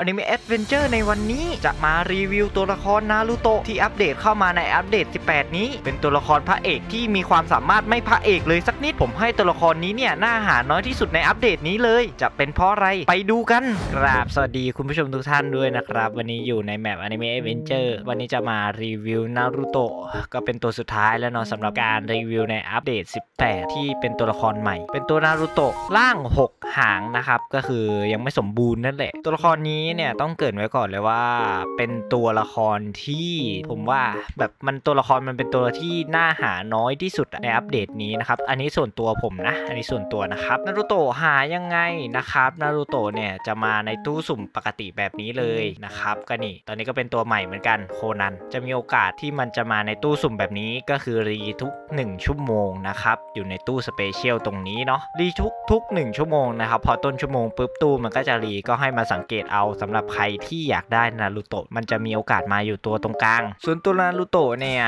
อนิเมะแอดเวนเจอร์ในวันนี้จะมารีวิวตัวละครนารูโตะที่อัปเดตเข้ามาในอัปเดต 18 นี้ เป็นตัวละครพระเอกที่มีความสามารถไม่พระเอกเลยสักนิด ผมให้ตัวละครนี้เนี่ยน่าหาน้อยที่สุดในอัปเดตนี้เลย จะเป็นเพราะอะไรไปดูกันกราบสวัสดีคุณผู้ชมทุกท่านด้วยนะครับ วันนี้อยู่ในแมปอนิเมะแอดเวนเจอร์วันนี้จะมารีวิวนารูโตะก็เป็นตัวสุดท้ายแล้วเนาะสำหรับการรีวิวในอัปเดต 18 ที่เป็นตัวละครใหม่ เป็นตัวนารูโตะร่าง 6 หางนะครับก็คือยังไม่สมบูรณ์นั่นแหละ ตัวละครนี้เนี่ยต้องเกรินไว้ก่อนเลยว่า เป็นตัวละครที่ผมว่าแบบมันตัวละครมันเป็นตัวที่น่าหาน้อยที่สุดในอัปเดตนี้นะครับ อันนี้ส่วนตัวผมนะ อันนี้ส่วนตัวนะครับนารูโตะหายังไงนะครับนารูโตะเนี่ยจะมาในตู้สุ่มปกติแบบนี้เลยนะครับก็นี่ตอนนี้ก็เป็นตัวใหม่เหมือนกันโคนันจะมีโอกาสที่มันจะมาในตู้สุ่มแบบนี้ก็คือรีทุก 1 ชั่วโมงนะครับอยู่ในตู้สเปเชียลตรงนี้เนาะรีทุกทุก 1 ชั่วโมงนะครับพอต้นชั่วโมงปุ๊บตู้มันก็จะรีก็ให้มาสังเกตเอาสำหรับใครที่อยากได้นารูโตะมันจะมีโอกาสมาอยู่ตัวตรงกลาง ส่วนตัวนารูโตะเนี่ย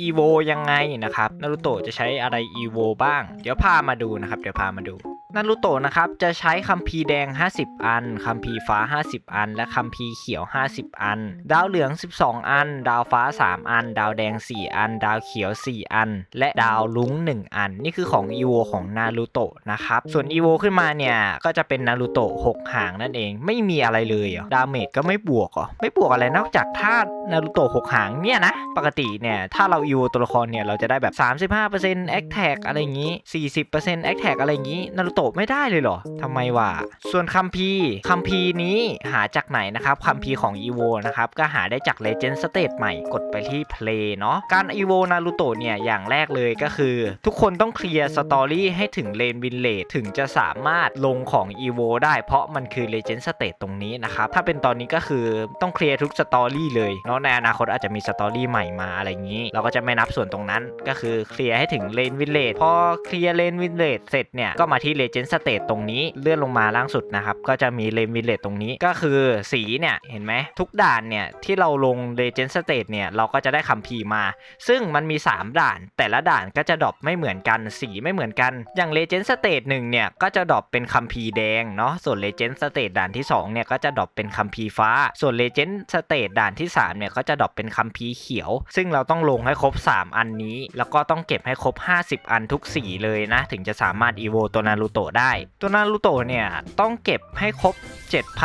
อีโวยังไงนะครับนารูโตะจะใช้อะไรอีโวบ้าง เดี๋ยวพามาดูนะครับ เดี๋ยวพามาดู นารูโตะนะครับจะใช้คัมภีร์แดง 50 อัน คัมภีร์ฟ้า 50 อัน และคัมภีร์เขียว 50 อัน ดาวเหลือง 12 อัน ดาวฟ้า 3 อัน ดาวแดง 4 อัน ดาวเขียว 4 อัน และดาวลุ้ง 1 อัน นี่คือของอีโวของนารูโตะนะครับ ส่วนอีโวขึ้นมาเนี่ย ก็จะเป็นนารูโตะ6หางนั่นเอง ไม่มีอะไรเลยเหรอดาเมจก็ไม่บวกเหรอไม่บวกอะไรนอกจากท่านารูโตะ6หางเนี่ยนะ ปกติเนี่ย ถ้าเราอีโวตัวละครเนี่ย เราจะได้แบบ 35% a t t a c อะไรอย่างงี้ 40% a t t a c อะไรอย่างงี้ นารูโตะไม่ได้เลยเหรอทำไมวะส่วนคัมภีร์คัมภีร์นี้หาจากไหนนะครับคัมภีร์ของ e v o นะครับก็หาได้จาก Legend State ใหม่กดไปที่ Play เนาะการ e v o นารูโตะเนี่ยอย่างแรกเลยก็คือ ทุกคนต้องเคลียร์สตอรี่ให้ถึงเลนวินเลทถึงจะสามารถลงของ e v o ได้เพราะมันคือ Legend State ตรงนี้นะครับ ถ้าเป็นตอนนี้ก็คือต้องเคลียร์ทุกสตอรี่เลยเนาะในอนาคตอาจจะมีสตอรี่ใหม่มาอะไรอย่างนี้ เราก็จะไม่นับส่วนตรงนั้น ก็คือเคลียร์ให้ถึงเลนวินเลทพอเคลียร์เลนวินเลทเสร็จเนี่ยก็มาที่ Legend State ตรงนี้เลื่อนลงมาล่างสุดนะครับ ก็จะมีเลนวินเลทตรงนี้ก็คือสีเนี่ย เห็นไหมทุกด่านเนี่ย ที่เราลง Legend State เนี่ย เราก็จะได้คัมภีร์มา ซึ่งมันมี 3 ด่าน แต่ละด่านก็จะดรอปไม่เหมือนกันสีไม่เหมือนกัน อย่าง Legend State 1เนี่ย ก็จะดรอปเป็นคัมภีร์แดงเนาะส่วน Legend State ด่านที่2เนี่ยก็จะดรอปเป็นคัมภีร์ฟ้า ส่วน Legend State ด่านที่3เนี่ยก็จะดรอปเป็นคัมภีร์เขียว ซึ่งเราต้องลงให้ครบ 3 อันนี้ แล้วก็ต้องเก็บให้ครบ 50 อันทุกสีเลยนะถึงจะสามารถ EVO ตัวนารูโตะได้ ตัวนารูโตะเนี่ยต้องเก็บให้ครบ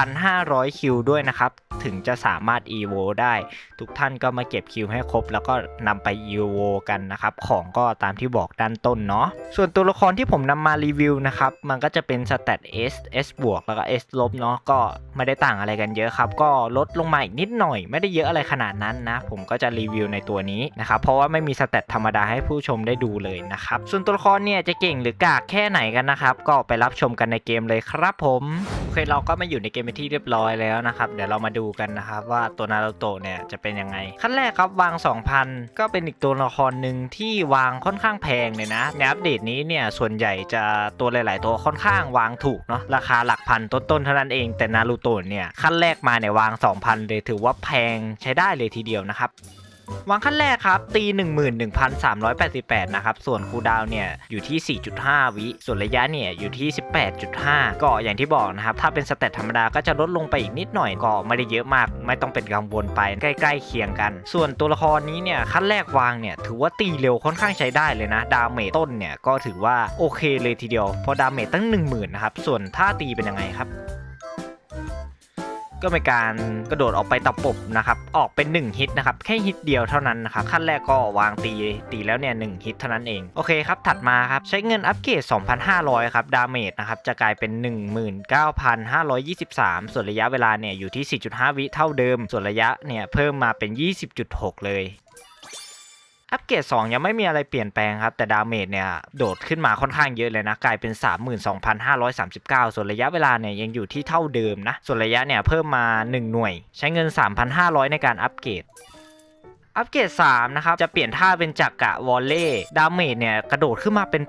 7,500 คิวด้วยนะครับ ถึงจะสามารถ EVO ได้ ทุกท่านก็มาเก็บคิวให้ครบ แล้วก็นำไป EVO กันนะครับ ของก็ตามที่บอกด้านต้นเนาะส่วนตัวละครที่ผมนำมารีวิวนะครับ มันก็จะเป็นสเตต S S บวกแล้วก็ S ลบเนาะก็ไม่ได้ต่างอะไรกันเยอะครับ ก็ลดลงมาอีกนิดหน่อย ไม่ได้เยอะอะไรขนาดนั้นนะ ผมก็จะรีวิวในตัวนี้นะครับเพราะว่าไม่มีสเตตธรรมดาให้ผู้ชมได้ดูเลยนะครับส่วนตัวละครเนี่ยจะเก่งหรือกากแค่ไหนกันนะครับก็ไปรับชมกันในเกมเลยครับผมโอเคเราก็มาอยู่ในเกมเป็นที่เรียบร้อยแล้วนะครับเดี๋ยวเรามาดูกันนะครับว่าตัวนารูโตะเนี่ยจะเป็นยังไง ขั้นแรกครับวาง 2,000 ก็เป็นอีกตัวละครหนึ่งที่วางค่อนข้างแพงเลยนะในอัปเดตนี้เนี่ยส่วนใหญ่จะตัวหลาย ๆ ตัวค่อนข้างวางถูกเนาะราคาหลักพันต้น ๆ เท่านั้นเองแต่นารูโตะเนี่ยขั้นแรกมาเนี่ยวาง 2,000 เลยถือว่าแพงใช้ได้เลยทีเดียวนะครับ วางขั้นแรกครับตี 11,388 นะครับ ส่วนคูดาวเนี่ยอยู่ที่ 4.5 วิ ส่วนระยะเนี่ยอยู่ที่ 18.5 ก็อย่างที่บอกนะครับ ถ้าเป็นสเตตธรรมดาก็จะลดลงไปอีกนิดหน่อยก็ไม่ได้เยอะมาก ไม่ต้องเป็นกังวลไปใกล้ ๆ เคียงกัน ส่วนตัวละครนี้เนี่ยขั้นแรกวางเนี่ยถือว่าตีเร็วค่อนข้างใช้ได้เลยนะ ดาเมจต้นเนี่ยก็ถือว่าโอเคเลยทีเดียวเพราะดาเมจตั้ง 10,000นะครับ ส่วนท่าตีเป็นยังไงครับ ก็เป็นการกระโดดออกไปตะปบนะครับ ออกเป็น1ฮิตนะครับ แค่ฮิตเดียวเท่านั้นนะครับ ขั้นแรกก็วางตีตีแล้วเนี่ยหฮิตเท่านั้นเอง โอเคครับ ถัดมาครับ ใช้เงินอัปเกรด 2,500 ครับ ดาเมจนะครับ จะกลายเป็น 19,523 ส่วนระยะเวลาเนี่ยอยู่ที่ 4.5 วิเท่าเดิม ส่วนระยะเนี่ยเพิ่มมาเป็น 20.6 เลย อัปเกรด2 ยังไม่มีอะไรเปลี่ยนแปลงครับ แต่ดาเมจเนี่ย โดดขึ้นมาค่อนข้างเยอะเลยนะ กลายเป็น 32,539 ส่วนระยะเวลาเนี่ย ยังอยู่ที่เท่าเดิมนะ ส่วนระยะเนี่ย เพิ่มมา 1 หน่วย ใช้เงิน 3,500 ในการอัปเกรด อัปเกรด3นะครับ จะเปลี่ยนท่าเป็นจักกะวอลเล่ ดาเมจเนี่ย กระโดดขึ้นมาเป็น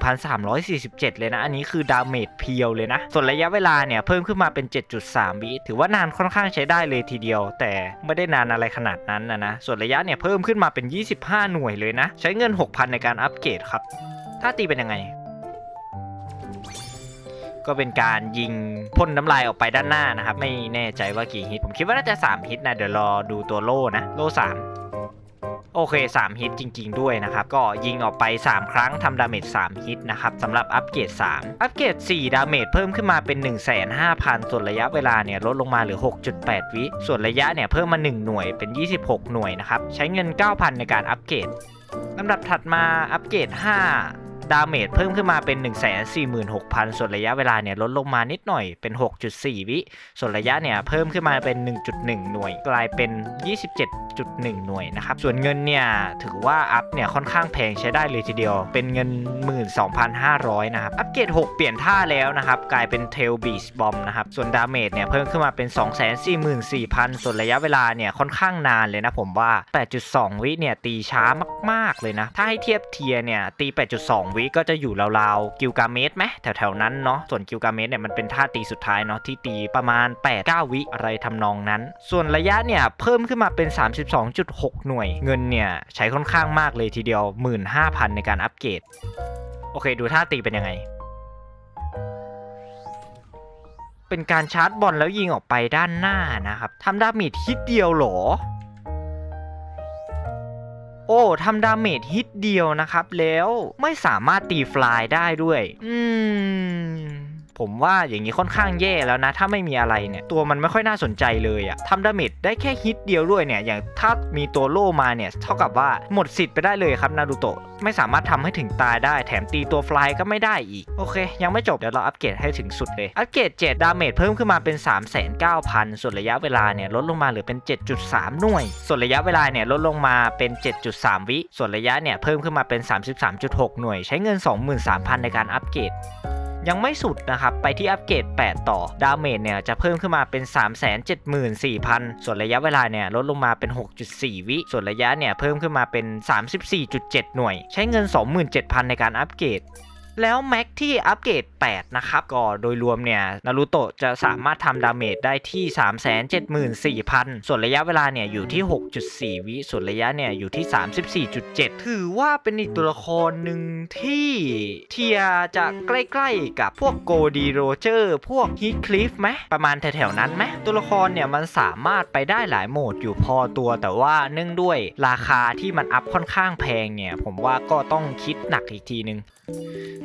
81,347 เลยนะ อันนี้คือดาเมจเพียวเลยนะ ส่วนระยะเวลาเนี่ย เพิ่มขึ้นมาเป็น 7.3 วิถือว่านานค่อนข้างใช้ได้เลยทีเดียว แต่ไม่ได้นานอะไรขนาดนั้นนะนะ ส่วนระยะเนี่ย เพิ่มขึ้นมาเป็น 25 หน่วยเลยนะ ใช้เงิน 6,000 ในการอัปเกรดครับ ถ้าตีเป็นยังไง ก็เป็นการยิงพ่นน้ำลายออกไปด้านหน้านะครับ ไม่แน่ใจว่ากี่ฮิต ผมคิดว่าน่าจะ 3 ฮิตนะ เดี๋ยวรอดูตัวโล่นะ โล่3โอเค 3 ฮิตจริง ๆ ด้วยนะครับ ก็ยิงออกไป 3 ครั้งทำดาเมจ3ฮิตนะครับสำหรับอัปเกรด 3 อัปเกรด 4 ดาเมจเพิ่มขึ้นมาเป็น 15,000 ส่วนระยะเวลาเนี่ยลดลงมาเหลือ 6.8 วิ ส่วนระยะเนี่ยเพิ่มมา 1 หน่วยเป็น 26 หน่วยนะครับ ใช้เงิน 9,000 ในการอัปเกรดลำดับถัดมาอัปเกรด 5 ดาเมจเพิ่มขึ้นมาเป็น 146,000 ส่วนระยะเวลาเนี่ยลดลงมานิดหน่อยเป็น 6.4 วิ ส่วนระยะเนี่ยเพิ่มขึ้นมาเป็น 1.1 หน่วย กลายเป็น 27.1 หน่วยนะครับส่วนเงินเนี่ยถือว่าอัพเนี่ยค่อนข้างแพงใช้ได้เลยทีเดียว เป็นเงิน 12,500 นะครับ อัปเกรด 6 เปลี่ยนท่าแล้วนะครับ กลายเป็น Tail Beast Bomb นะครับส่วนดาเมจเนี่ยเพิ่มขึ้นมาเป็น 244,000 ส่วนระยะเวลาเนี่ยค่อนข้างนานเลยนะผมว่า 8.2 วิเนี่ยตีช้ามาก ๆ เลยนะถ้าให้เทียบเทียเนี่ยตี 8.2วิก็จะอยู่ราวๆกิลกาเมสไหมแถวๆนั้นเนาะส่วนกิลกาเมสเนี่ยมันเป็นท่าตีสุดท้ายเนาะที่ตีประมาณ 8-9 วิอะไรทำนองนั้น ส่วนระยะเนี่ยเพิ่มขึ้นมาเป็น 32.6 หน่วย เงินเนี่ยใช้ค่อนข้างมากเลยทีเดียว 15,000 ในการอัปเกรด โอเคดูท่าตีเป็นยังไงเป็นการชาร์จบอลแล้วยิงออกไปด้านหน้านะครับทำดาเมจฮิตเดียวหรอ โอ้ทำดาเมจฮิตเดียวนะครับแล้วไม่สามารถตีฟลายได้ด้วย อืม ผมว่าอย่างนี้ค่อนข้างแย่แล้วนะ ถ้าไม่มีอะไรเนี่ย ตัวมันไม่ค่อยน่าสนใจเลยอะทำดาเมจได้แค่ฮิตเดียวด้วยเนี่ย อย่างถ้ามีตัวโล่มาเนี่ย เท่ากับว่าหมดสิทธิ์ไปได้เลยครับนารูโตะไม่สามารถทำให้ถึงตายได้ แถมตีตัวฟลายก็ไม่ได้อีก โอเค ยังไม่จบ เดี๋ยวเราอัปเกรดให้ถึงสุดเลย อัปเกรด 7 ดาเมจเพิ่มขึ้นมาเป็น 39,000 ส่วนระยะเวลาเนี่ยลดลงมาเหลือเป็น 7.3 หน่วย ส่วนระยะเวลาเนี่ยลดลงมาเป็น 7.3 วิ ส่วนระยะเนี่ยเพิ่มขึ้นมาเป็น 33.6 หน่วย ใช้เงิน 23,000 ในการอัปเกรด ยังไม่สุดนะครับ ไปที่อัปเกรด 8 ต่อ ดาเมจเนี่ยจะเพิ่มขึ้นมาเป็น 374,000 ส่วนระยะเวลาเนี่ยลดลงมาเป็น 6.4 วิ ส่วนระยะเนี่ยเพิ่มขึ้นมาเป็น 34.7 หน่วย ใช้เงิน 27,000 ในการอัปเกรด แล้วแม็กที่อัปเกรด 8 นะครับ ก็โดยรวมเนี่ยนารูโตะจะสามารถทำดาเมจได้ที่ 374,000 ส่วนระยะเวลาเนี่ยอยู่ที่ 6.4 วิส่วนระยะเนี่ยอยู่ที่ 34.7 ถือว่าเป็นอีกตัวละครหนึ่งที่เทียจะใกล้ๆกับพวกโกดีโรเจอร์ พวกฮีคลิฟไหมประมาณแถวๆนั้นไหมตัวละครเนี่ยมันสามารถไปได้หลายโหมดอยู่พอตัวแต่ว่าเนื่องด้วยราคาที่มันอัพค่อนข้างแพงเนี่ยผมว่าก็ต้องคิดหนักอีกทีนึง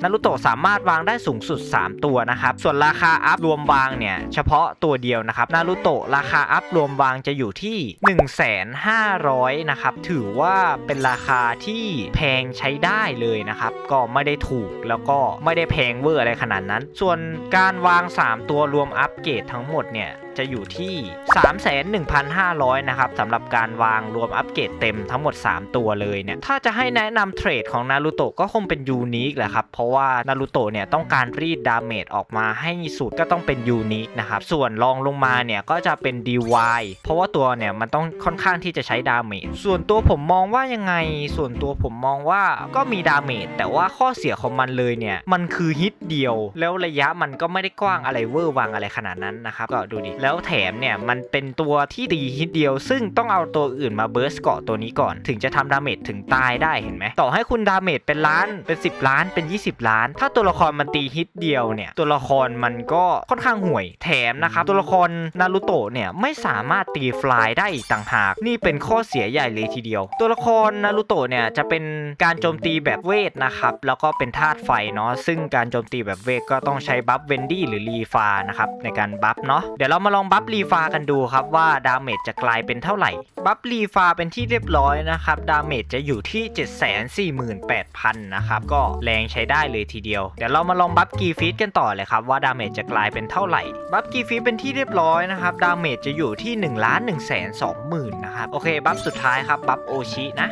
นารูโตะสามารถวางได้สูงสุด 3 ตัวนะครับ ส่วนราคาอัพรวมวางเนี่ย เฉพาะตัวเดียวนะครับ นารูโตะราคาอัพรวมวางจะอยู่ที่ 1,500นะครับ ถือว่าเป็นราคาที่แพงใช้ได้เลยนะครับ ก็ไม่ได้ถูกแล้วก็ไม่ได้แพงเวอร์อะไรขนาดนั้น ส่วนการวาง 3 ตัวรวมอัปเกรดทั้งหมดเนี่ยจะอยู่ที่ 31,500 นะครับสำหรับการวางรวมอัปเกรดเต็มทั้งหมด 3 ตัวเลยเนี่ย ถ้าจะให้แนะนำเทรดของนารูโตะก็คงเป็นยูนิคแหละครับ เพราะว่านารูโตะเนี่ยต้องการรีดดาเมจออกมาให้สุดก็ต้องเป็นยูนิคนะครับ ส่วนรองลงมาเนี่ยก็จะเป็น DY เพราะว่าตัวเนี่ยมันต้องค่อนข้างที่จะใช้ดาเมจ ส่วนตัวผมมองว่ายังไง ส่วนตัวผมมองว่าก็มีดาเมจแต่ว่าข้อเสียของมันเลยเนี่ยมันคือฮิตเดียว แล้วระยะมันก็ไม่ได้กว้างอะไรเวอร์วังอะไรขนาดนั้นนะครับก็ดูดิแล้วแถมเนี่ยมันเป็นตัวที่ตีฮิตเดียว ซึ่งต้องเอาตัวอื่นมาเบิร์สเกาะตัวนี้ก่อน ถึงจะทำดาเมจถึงตายได้เห็นไหมต่อให้คุณดาเมจเป็นล้านเป็น 10 ล้านเป็น 20 ล้าน ถ้าตัวละครมันตีฮิตเดียวเนี่ยตัวละครมันก็ค่อนข้างห่วย แถมนะครับตัวละครนารูโตะเนี่ยไม่สามารถตีฟลายได้อีกต่างหาก นี่เป็นข้อเสียใหญ่เลยทีเดียว ตัวละครนารูโตะเนี่ยจะเป็นการโจมตีแบบเวทนะครับแล้วก็เป็นธาตุไฟเนาะซึ่งการโจมตีแบบเวทก็ต้องใช้บัฟเวนดี้หรือรีฟานะครับในการบัฟเนาะเดี๋ยวเรามาลองบัฟรีฟากันดูครับว่าดาเมจจะกลายเป็นเท่าไหร่ บัฟรีฟาเป็นที่เรียบร้อยนะครับ ดาเมจจะอยู่ที่ 748,000 นะครับ ก็แรงใช้ได้เลยทีเดียว เดี๋ยวเรามาลองบัฟกีฟีดกันต่อเลยครับว่าดาเมจจะกลายเป็นเท่าไหร่ บัฟกีฟีดเป็นที่เรียบร้อยนะครับ ดาเมจจะอยู่ที่1 1 2 0 0 0 0นะครับ โอเค บัฟสุดท้ายครับ บัฟโอชินะ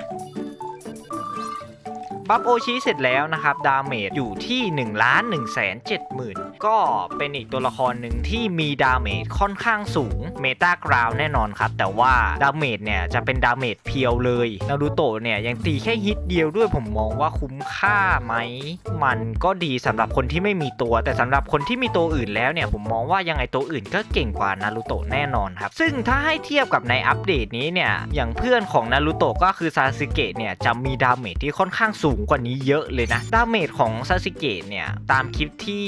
บัฟโอชิเสร็จแล้วนะครับ ดาเมจอยู่ที่1นึ่งล้านหนึ่งแสนเจ็ดหมื่นก็เป็นอีกตัวละครหนึ่งที่มีดาเมจค่อนข้างสูงเมตากราวแน่นอนครับ แต่ว่าดาเมจเนี่ยจะเป็นดาเมจเพียวเลยนารูโตะเนี่ยยังตีแค่ฮิตเดียวด้วยผมมองว่าคุ้มค่าไหม มันก็ดีสำหรับคนที่ไม่มีตัว แต่สำหรับคนที่มีตัวอื่นแล้วเนี่ยผมมองว่ายังไงตัวอื่นก็เก่งกว่านารูโตะแน่นอนครับ ซึ่งถ้าให้เทียบกับในอัปเดตนี้เนี่ยอย่างเพื่อนของนารูโตะก็คือซาสึเกะเนี่ยจะมีดาเมจที่ค่อนข้างสูงกว่านี้เยอะเลยนะ ดาเมจของซาสึเกะเนี่ย ตามคลิปที่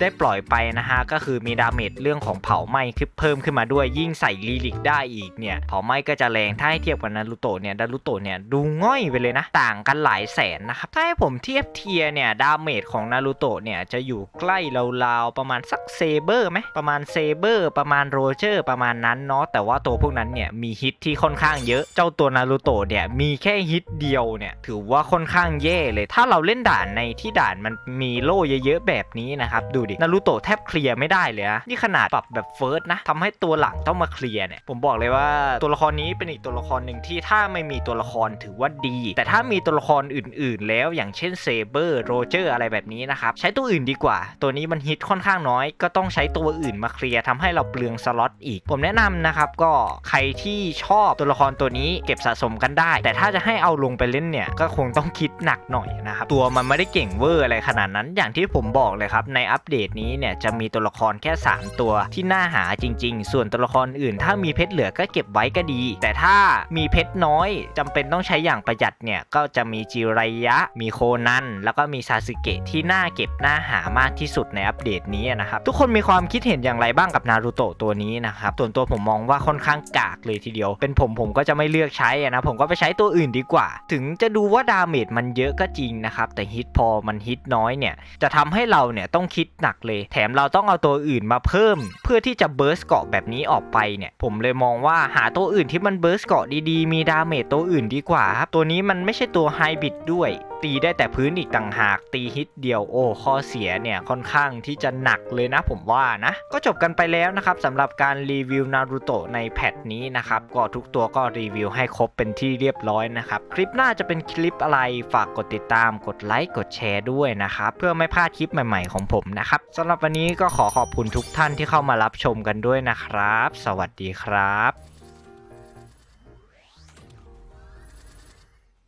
ได้ปล่อยไปนะฮะ ก็คือมีดาเมจเรื่องของเผาไหม้ขึ้นเพิ่มขึ้นมาด้วยยิ่งใส่ลีลิกได้อีกเนี่ย เผาไหม้ก็จะแรงถ้าให้เทียบกับนารูโตะเนี่ยนารูโตะเนี่ยดูง่อยไปเลยนะ ต่างกันหลายแสนนะครับ ถ้าให้ผมเทียบเทียเนี่ยดาเมจของนารูโตะเนี่ยจะอยู่ใกล้ราวๆประมาณสักเซเบอร์ไหมประมาณเซเบอร์ ประมาณโรเจอร์ ประมาณนั้นเนาะแต่ว่าตัวพวกนั้นเนี่ยมีฮิตที่ค่อนข้างเยอะเจ้าตัวนารูโตะเนี่ยมีแค่ฮิตเดียวเนี่ยถือว่าค่อนข้างแยเลย ถ้าเราเล่นด่านในที่ด่านมันมีโล่เยอะๆแบบนี้นะครับ ดูดินารูโตะแทบเคลียร์ไม่ได้เลยนะนี่ขนาดปรับแบบเฟิร์สนะทำให้ตัวหลังต้องมาเคลียร์เนี่ยผมบอกเลยว่าตัวละครนี้เป็นอีกตัวละครหนึ่งที่ถ้าไม่มีตัวละครถือว่าดี แต่ถ้ามีตัวละครอื่น ๆ แล้วอย่างเช่นเซเบอร์โรเจอร์อะไรแบบนี้นะครับใช้ตัวอื่นดีกว่า ตัวนี้มันฮิตค่อนข้างน้อย ก็ต้องใช้ตัวอื่นมาเคลียร์ทำให้เราเปลืองสล็อตอีก ผมแนะนำนะครับก็ใครที่ชอบตัวละครตัวนี้เก็บสะสมกันได้ แต่ถ้าจะให้เอาลงไปเล่นเนี่ยก็คงต้องคิดหนักหน่อยนะครับตัวมันไม่ได้เก่งเวอร์อะไรขนาดนั้นอย่างที่ผมบอกเลยครับในอัปเดตนี้เนี่ยจะมีตัวละครแค่ 3 ตัวที่น่าหาจริง ๆ ส่วนตัวละครอื่น ถ้ามีเพชรเหลือก็เก็บไว้ก็ดี แต่ถ้ามีเพชรน้อยจำเป็นต้องใช้อย่างประหยัดเนี่ยก็จะมีจิไรยะ มีโคนันแล้วก็มีซาสึเกะที่น่าเก็บน่าหามากที่สุดในอัปเดตนี้นะครับทุกคนมีความคิดเห็นอย่างไรบ้างกับนารูโตะตัวนี้นะครับส่วนตัวผมมองว่าค่อนข้างกากเลยทีเดียว เป็นผมผมก็จะไม่เลือกใช้นะผมก็ไปใช้ตัวอื่นดีกว่า ถึงจะดูว่าดาเมจมันเยเยอะก็จริงนะครับ แต่ฮิตพอมันฮิตน้อยเนี่ย จะทำให้เราเนี่ยต้องคิดหนักเลย แถมเราต้องเอาตัวอื่นมาเพิ่ม เพื่อที่จะเบิร์สเกาะแบบนี้ออกไปเนี่ย ผมเลยมองว่าหาตัวอื่นที่มันเบิร์สเกาะดีๆ มีดาเมจตัวอื่นดีกว่าครับ ตัวนี้มันไม่ใช่ตัวไฮบิดด้วย ตีได้แต่พื้นอีกต่างหากตีฮิตเดียวโอ้ข้อเสียเนี่ยค่อนข้างที่จะหนักเลยนะผมว่านะ ก็จบกันไปแล้วนะครับสำหรับการรีวิวนารูโตะในแพทนี้นะครับก็ทุกตัวก็รีวิวให้ครบเป็นที่เรียบร้อยนะครับคลิปหน้าจะเป็นคลิปอะไรฝากกดติดตามกดไลค์กดแชร์ด้วยนะครับเพื่อไม่พลาดคลิปใหม่ๆของผมนะครับสำหรับวันนี้ก็ขอขอบคุณทุกท่านที่เข้ามารับชมกันด้วยนะครับ สวัสดีครับ